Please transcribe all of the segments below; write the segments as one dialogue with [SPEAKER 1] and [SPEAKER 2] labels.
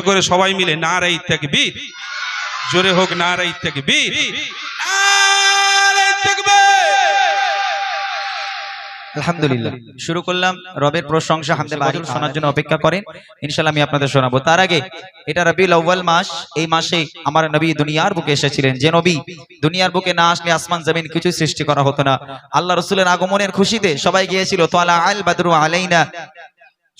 [SPEAKER 1] জোর করে সবাই মিলে নারাই তাকবীর। জোরে হোক তাকবীর। নারাই তাকবীর।
[SPEAKER 2] আলহামদুলিল্লাহ। শুরু করলাম রবের প্রশংসা হামদে বাড়ি শোনার জন্য অপেক্ষা করেন। ইনশাআল্লাহ আমি আপনাদের শোনাবো। তার আগে এটা রবিউল আউয়াল মাস। এই মাসে আমার নবী দুনিয়ার বুকে এসেছিলেন। যে নবী দুনিয়ার বুকে না আসলে আসমান জমিন কিছু সৃষ্টি করা হতো না। আল্লাহ রসুলের আগমনের খুশিতে সবাই গিয়েছিল তোয়ালা আল বাদরু আলাইনা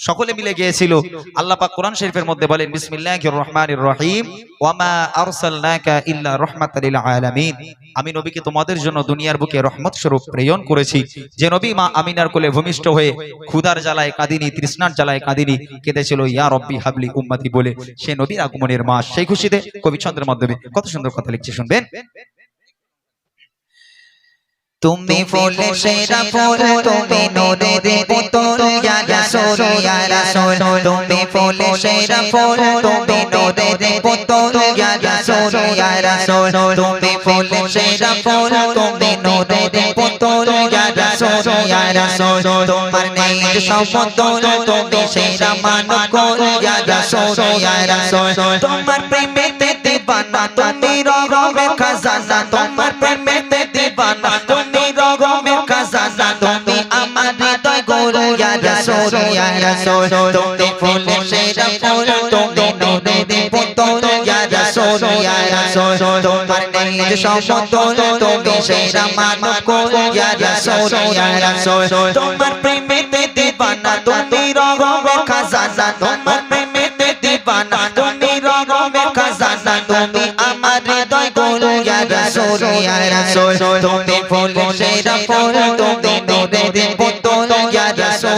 [SPEAKER 2] সকলে মিলে গিয়েছিল। আল্লাহ পাক কোরআন শরীফের মধ্যে বলেন, বিসমিল্লাহির রহমানির রহিম। ওয়ামা আরসালনাকা ইল্লা রাহমাতাল লিল আলামিন। আমি নবীকে তোমাদের জন্য দুনিয়ার বুকে রহমত স্বরূপ প্রেরণ করেছি। যে নবী মা আমিনার কোলে ভূমিষ্ঠ হয়ে ক্ষুধার জ্বালায় কাঁদিনি, তৃষ্ণার জ্বালায় কাঁদিনি, কেঁদেছিল, ইয়া রব্বি হাবলি উম্মতি বলে সে নবীর আগমনের মাস। সেই খুশিতে কবি ছন্দের মাধ্যমে কত সুন্দর কথা লিখছে, শুনবেন?
[SPEAKER 3] তুমি ফুলে সেরা ফুল তুমি নূরের পুতুল ইয়া রাসূল ইয়া রাসূল তুমি ফুলে সেরা ফুল তুমি নূরের পুতুল ইয়া রাসূল ইয়া রাসূল তুমি ফুলে সেরা ফুল তুমি নূরের পুতুল ইয়া রাসূল ইয়া রাসূল তোমার নেই সমতুল তুমি সেরা মানব কোল ইয়া রাসূল ইয়া রাসূল তোমার প্রেমেতে দিবানা তুমি রগমের আমার হৃদয় গৌর ইয়া রাসূল ইয়া রাসূল তুমি ফুলে সেরা ফুল তুমি দেব পুতুল ইয়া রাসূল ইয়া রাসূল তোমার নেই সমতুল তুমি সেরা মানব কোল ইয়া রাসূল ইয়া রাসূল তোমার প্রেমেতে দিবানা তুমি রগমের খাজানা তোমার হৃদয় গোল ইয়া রাসূল ইয়া রাসূল। তুমি ফুল সেরা ফুল তুমি নূরের পুতুল ইয়া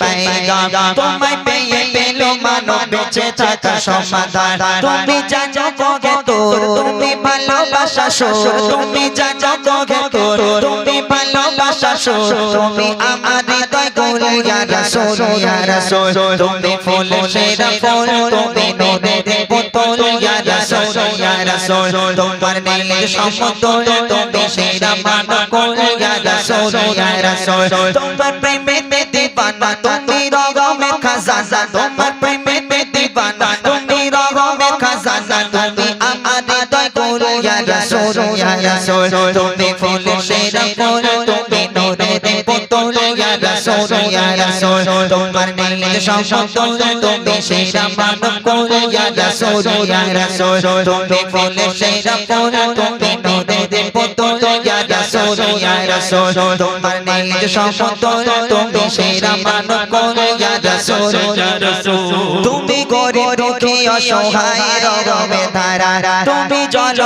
[SPEAKER 3] পেগাম তোমায় পেয়ে পেল মানব বেঁচে থাকা সমাধান। তুমি জানো কগে তোর, তুমি ভালোবাসা সুর। তুমি জানো কগে তোর, তুমি ভালোবাসা সুর। তুমি আমার হৃদয় গৌর ইয়া রাসূল ইয়া রাসূল তুমি ফুল সেরা ফুল, তুমি পুতুল ইয়া রাসূল ইয়া তোমার নেই সমতুল তুমি সেরা মানব ইয়া রাসূল ইয়া রাসূল তোমার প্রেমেতে দিবানা তুমি রগমে খাজানা তোমার প্রেমেতে দিবানা তুমি রগমে খাজানা তুমি আমার হৃদয় গৌর ইয়া রাসূল ইয়া রাসূল তুমি ফুল সেরা ফুল রাসূল ইয়া রাসূল তোমার নেই সমতুল তুমি সেরা মানব কোল ইয়া রাসূল ইয়া রাসূল তুমি ফুল সেরা ফুল তুমি নূরের পুতুল ইয়া রাসূল ইয়া রাসূল তোমার নেই সমতুল তুমি সেরা মানব কোল ইয়া রাসূল
[SPEAKER 1] ইয়া রাসূল
[SPEAKER 3] তুমি গরিব দুঃখী অসহায় রগমে ধারা, তুমি জল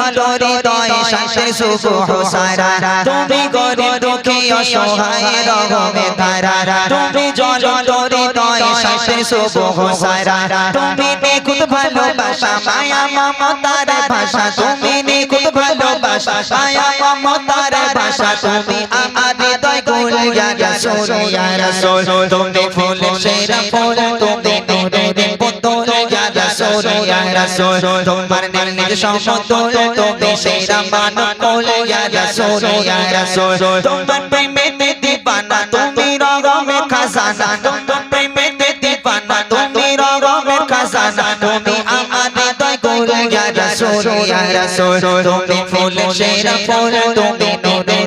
[SPEAKER 3] হৃদয় শান্তি সুখ সারা, তুমি গরিব দুঃখী অসহায় রগমে ধারা তুমি জল হৃদয় শান্তি সুখ সারা। তুমি নিখুঁত ভালোবাসা, মায়া মমতার ভাষা। তুমি নিখুঁত ভালোবাসা, মায়া মমতার ভাষা। তুমি আমার হৃদয় গোল ইয়া রাসূল ইয়া তুমি ফুল সেরা ফুল, তুমি নূরের পুতুল ইয়া রাসূল ইয়া তোমার নেই সমতুল, তুমি সেরা মানব কোল ইয়া রাসূল ইয়া তোমার প্রেমেতে দিবানা, তুমি খাজানা। তোমার প্রেমেতে দিবানা, তুমি রগমে খাজানা। তুমি আমার হৃদয় গোল ইয়া রাসূল ইয়া রাসূল। তুমি ফুল সেরা ফুল, তুমি নূরের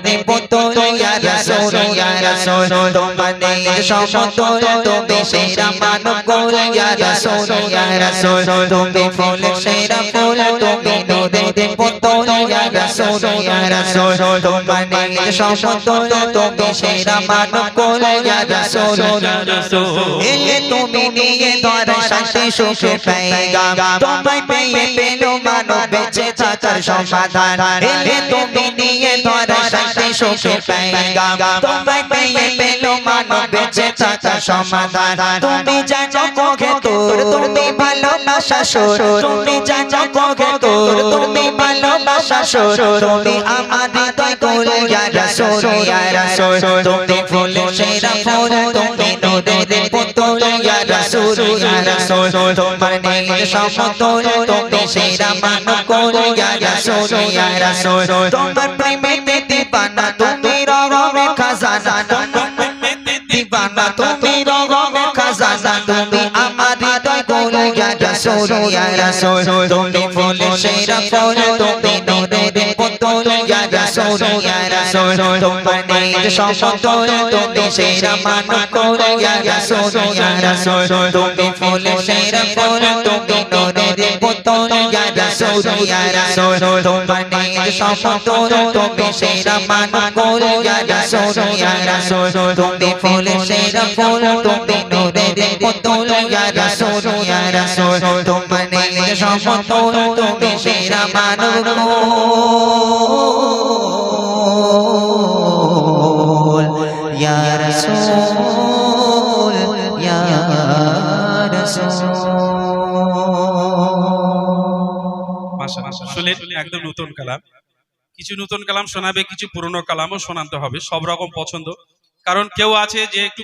[SPEAKER 3] সমতুল তুমি সেরা মানব কোল ইয়া রাসূল ইয়া রাসূল তুমি ফুল সেরা ফুল তুমি নূরের পুতুল ইয়া রাসূল ইয়া রাসূল তোমার নেই সমতুল তুমি সেরা মানব কোল ইয়া রাসূল
[SPEAKER 1] ইয়া রাসূল
[SPEAKER 3] এলে তুমি নিয়ে ধরে শান্তি সুখে পেগাম তোমায় পেয়ে পেল মানব বেঁচে থাকার সমাধান এলে তুমি নিয়ে ধরে শান্তি সুখে পেগাম তোমায় পেয়ে পেল মানব বেঁচে বেঁচে সমাধান তুমি জানো কোকে তোর তুমি ভালোবাসা সোর তুমি জানো কোকে তোর তুমি ভালোবাসা সোর তুমি আমার হৃদয় কোল ইয়া রাসূল ইয়া রাসূল তুমি ফুল সেরা ফুল তুমি নূরের পুতুল ইয়া রাসূল ইয়া রাসূল তোমার নেই সমতুল তুমি সেরা মানব কোল ইয়া রাসূল ইয়া রাসূল তোমার প্রেমে দিবানা দিবানা তুমি রগমে খাজা তুমি আমার হৃদয় কোল ইয়া রাসূল ইয়া রাসূল তুমি ফুল সেরা ফুল, তুমি নূরের পুতুল ইয়া রাসূল ইয়া রাসূল তোমার নেই সমতুল তুমি সেরা মানব কোল ইয়া রাসূল ইয়া রাসূল তুমি ফুল সেরা ফুল তুমি নূরের পুতুল ইয়া রাসূল ইয়া রাসূল তোমার নেই সমতুল তুমি সেরা মানব কোল ইয়া রাসূল ইয়া রাসূল তুমি ফুল সেরা ফুল তুমি নূরের পুতুল ইয়া রাসূল ইয়া রাসূল তোমার নেই সমতুল তুমি সেরা মানব কোল
[SPEAKER 1] শুনলেন একদম নতুন কালাম। কিছু নতুন কালাম শোনাবে, কিছু পুরনো কালামও শোনাতে হবে, সব রকম পছন্দ। কারণ কেউ আছে যে একটু